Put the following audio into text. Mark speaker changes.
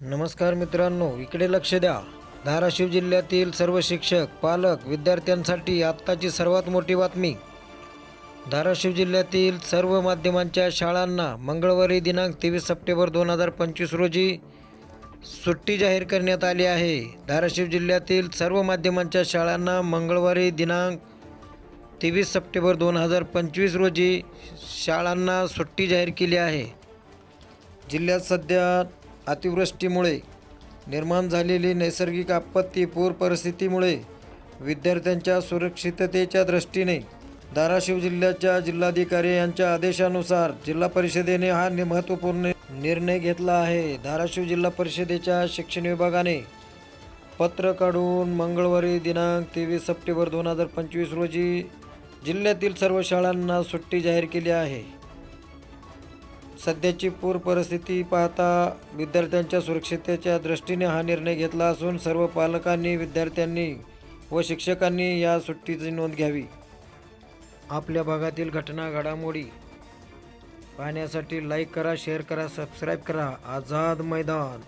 Speaker 1: नमस्कार मित्रांनो इकडे लक्ष द्या. धाराशिव जिल्ह्यातील सर्व शिक्षक पालक विद्यार्थ्यांसाठी आत्ताची सर्वात मोठी बातमी. धाराशिव जिल्ह्यातील सर्व माध्यमांच्या शाळांना मंगळवारी दिनांक तेवीस सप्टेंबर दोन हजार पंचवीस रोजी सुट्टी जाहीर करण्यात आली आहे. धाराशिव जिल्ह्यातील सर्व माध्यमांच्या शाळांना मंगळवारी दिनांक तेवीस सप्टेंबर दोन हजार पंचवीस रोजी शाळांना सुट्टी जाहीर केली आहे. जिल्ह्यात सध्या अतिवृष्टीमुळे निर्माण झालेली नैसर्गिक आपत्ती पूर परिस्थितीमुळे विद्यार्थ्यांच्या सुरक्षिततेच्या दृष्टीने धाराशिव जिल्ह्याच्या जिल्हाधिकारी यांच्या आदेशानुसार जिल्हा परिषदेने हा महत्त्वपूर्ण निर्णय घेतला आहे. धाराशिव जिल्हा परिषदेच्या शिक्षण विभागाने पत्र काढून मंगळवारी दिनांक तेवीस सप्टेंबर दोन हजार पंचवीस रोजी जिल्ह्यातील सर्व शाळांना सुट्टी जाहीर केली आहे. सध्याची पूर परिस्थिती पाहता विद्यार्थ्यांच्या सुरक्षिततेच्या दृष्टीने हा निर्णय घेतला असून सर्व पालकांनी विद्यार्थ्यांनी व शिक्षकांनी या सुट्टीची नोंद घ्यावी. आपल्या भागातील घटना घडामोडी पाहण्यासाठी लाईक करा शेअर करा सबस्क्राईब करा. आझाद मैदान.